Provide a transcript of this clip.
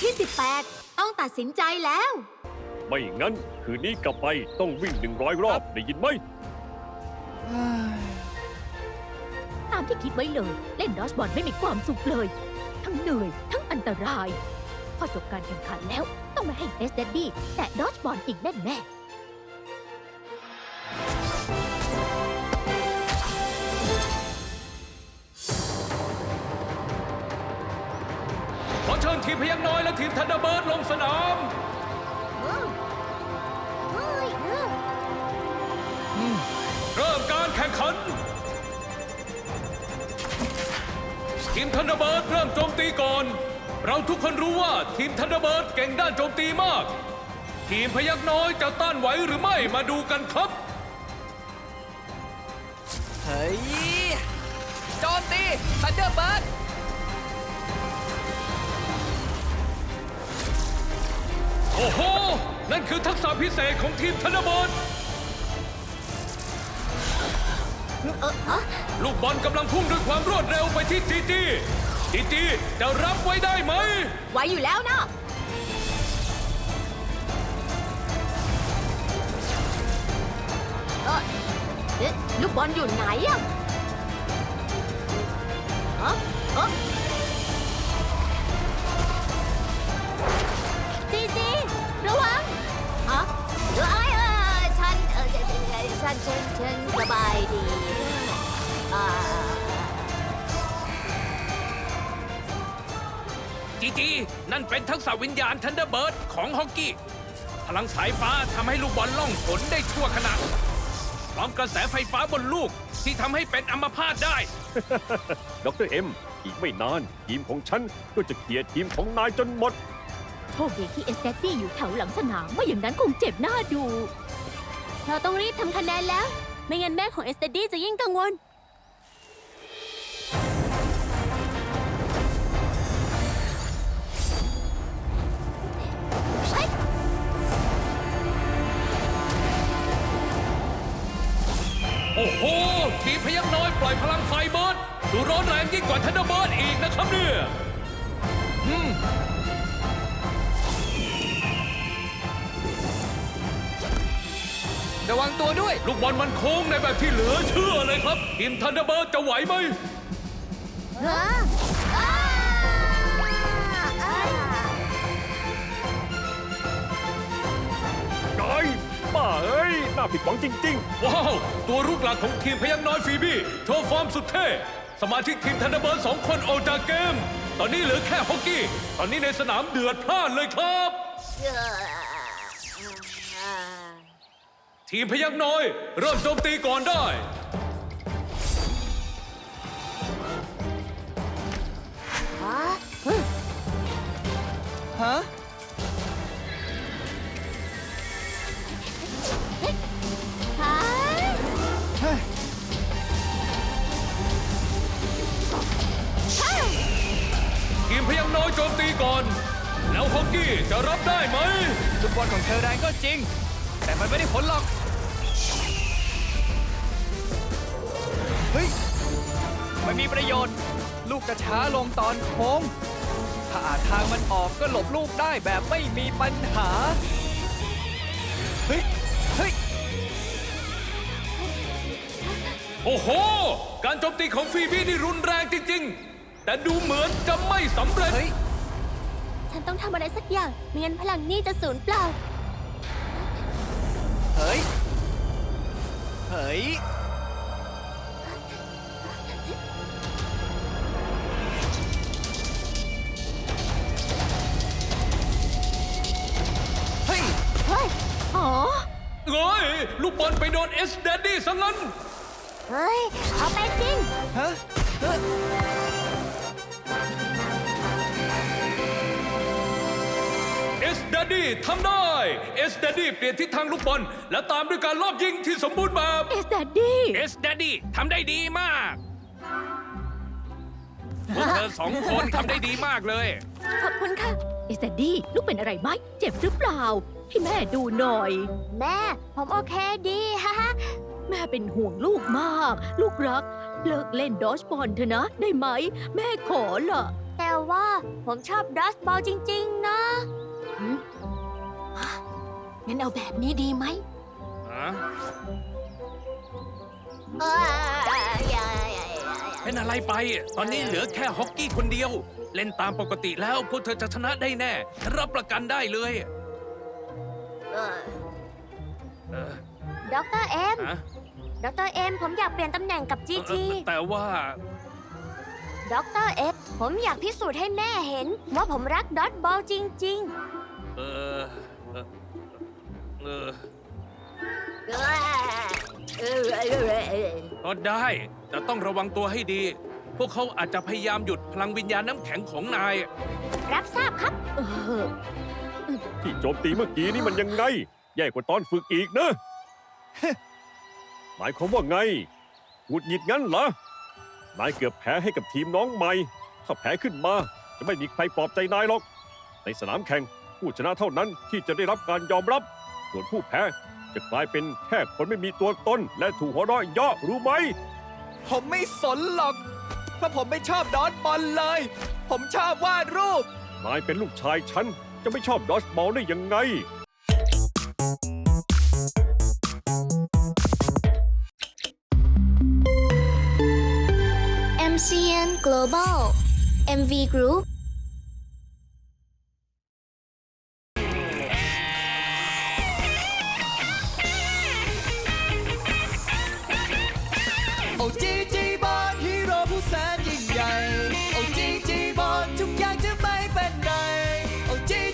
ที่ 18 ต้องตัดสินใจแล้ว ไม่งั้น คืนนี้กลับไปต้องวิ่งหนึ่งร้อยรอบได้ยินไหม ตามที่คิดไว้เลย เล่นดอชบอลไม่มีความสุขเลย ทั้งเหนื่อย ทั้งอันตราย พอจบการแข่งขันแล้วต้องไม่ให้เอสเดดดี้แต่ดอชบอลอีกแน่แน่ข ทีมพยักน้อยและทีมทันเดอร์เบิร์ดลงสนามเริ่มการแข่งขัน ทีมทันเดอร์เบิร์ดเริ่มโจมตีก่อน เราทุกคนรู้ว่าทีมทันเดอร์เบิร์ดเก่งด้านโจมตีมาก ทีมพยักน้อยจะต้านไหวหรือไม่มาดูกันครับ เฮ้ย โจมตีทันเดอร์เบิร์ด นั่นคือทักษะพิเศษของทีมทันเดอร์เบิร์ดลูกบอลกำลังพุ่งด้วยความรวดเร็วไปที่จีจีจีจีจะรับไว้ได้ไหม ไว้อยู่แล้วนะเออเอ๊ะลูกบอลอยู่ไหนอะฮะเออ จีจีนั่นเป็นทักษะวิญญาณทันเดอร์เบิร์ดของฮอกกี้ พลังสายฟ้าทำให้ลูกบอลล่องหนได้ชั่วขณะพร้อมกระแสไฟฟ้าบนลูกที่ทำให้เป็นอัมพาตได้ ดรเอ็ม อีกไม่นาน ทีมของฉันก็จะเคลียร์ทีมของนายจนหมด โชคดีที่เอสเดดดี้อยู่แถวหลังสนามไม่อย่างนั้นคงเจ็บหน้าดู เราต้องรีบทำคะแนนแล้ว ไม่งั้นแม่ของเอสเตดี้จะยิ่งกังวล ยักน้อยปล่อยพลังไฟเบิร์ดดูร้อนแรงยิ่งกว่าทันเดอร์เบิร์ดอีกนะครับเนี่ยระวังตัวด้วย ลูกบอลมันโค้งในแบบที่เหลือเชื่อเลยครับทีมทันเดอร์เบิร์ดจะไหวไหมน ผิดหวังจริง ว้าว ตัวรุกหลักของทีมพยักน้อยฟีบี้โชว์ฟอร์มสุดเท่ สมาชิกทีมทันเดอร์เบิร์ดสองคนออกจากเกม ตอนนี้เหลือแค่ฮอกกี้ ตอนนี้ในสนามเดือดพล่านเลยครับทีมพยักน้อย เริ่มโจมตีก่อนได้ โจมตีก่อน แล้วฮอกกี้จะรับได้ไหม ลูกบอลของเธอแรงก็จริง แต่มันไม่ได้ผลหรอก เฮ้ย มันมีประโยชน์ ลูกจะช้าลงตอนโค้ง ถ้าอาจทางมันออกก็หลบลูกได้แบบไม่มีปัญหา เฮ้ย เฮ้ย โอ้โห การโจมตีของฟีบี้นี่รุนแรงจริง ๆ แต่ดูเหมือนจะไม่สำเร็จ เฮ้ย ฉันต้องทำอะไรสักอย่างไม่งั้นพลังนี่จะสูญเปล่า เฮ้ย เฮ้ย เฮ้ย เฮ้ย อ๋อเอ้ย ลูกบอลไปโดนเอสแดดดี้ซะงั้น เฮ้ย เอาไปจริง ฮะเฮ้ย ดดดี้ทำได้ เอสแดดดี้เปลี่ยนทิศทางลูกบอล และตามด้วยการลอบยิงที่สมบูรณ์แบบ เอสเดดดี้เอสแดดดี้ทำได้ดีมากพวกเธอสองคนทำได้ดีมากเลย ขอบคุณค่ะ เอสเดดดี้ลูกเป็นอะไรไหมเจ็บหรือเปล่า ให้แม่ดูหน่อย แม่ ผมโอเคดีฮ่าฮ่าแม่เป็นห่วงลูกมาก ลูกรัก เลิกเล่นดอชบอลเถอะนะ ได้ไหม แม่ขอละแต่ว่าผมชอบดัสบอลจริง ๆ เอาแบบนี้ดีไหมฮะเอ้ยอย่าอย่าอย่าอย่าเป็นอะไรไป ตอนนี้เหลือแค่ฮอกกี้คนเดียว เล่นตามปกติแล้วพวกเธอจะชนะได้แน่ รับประกันได้เลยเออเออดรเอ็ม ฮะดรเอ็ม ผมอยากเปลี่ยนตำแหน่งกับจีเออจีแต่ว่าดรเอ็ม ผมอยากพิสูจน์ให้แม่เห็น ว่าผมรักดอทบอลจริง เออเออ เออๆก็ได้ แต่ต้องระวังตัวให้ดี พวกเขาอาจจะพยายามหยุดพลังวิญญาณน้ำแข็งของนาย รับทราบครับเออที่โจมตีเมื่อกี้นี่มันยังไง แย่กว่าตอนฝึกอีกนะ หมายความว่าไงหงุดหงิดงั้นเหรอ นายเกือบแพ้ให้กับทีมน้องใหม่ ถ้าแพ้ขึ้นมา จะไม่มีใครปลอบใจนายหรอก ในสนามแข่งผู้ชนะเท่านั้นที่จะได้รับการยอมรับ ส่วนผู้แพ้จะกลายเป็นแค่คนไม่มีตัวตน และถูกหัวเราะเยาะรู้ไหม ผมไม่สนหรอก เพราะผมไม่ชอบดอทบอลเลย ผมชอบวาดรูป นายเป็นลูกชายฉัน จะไม่ชอบดอชบอลได้ยังไง MCN Global MV Group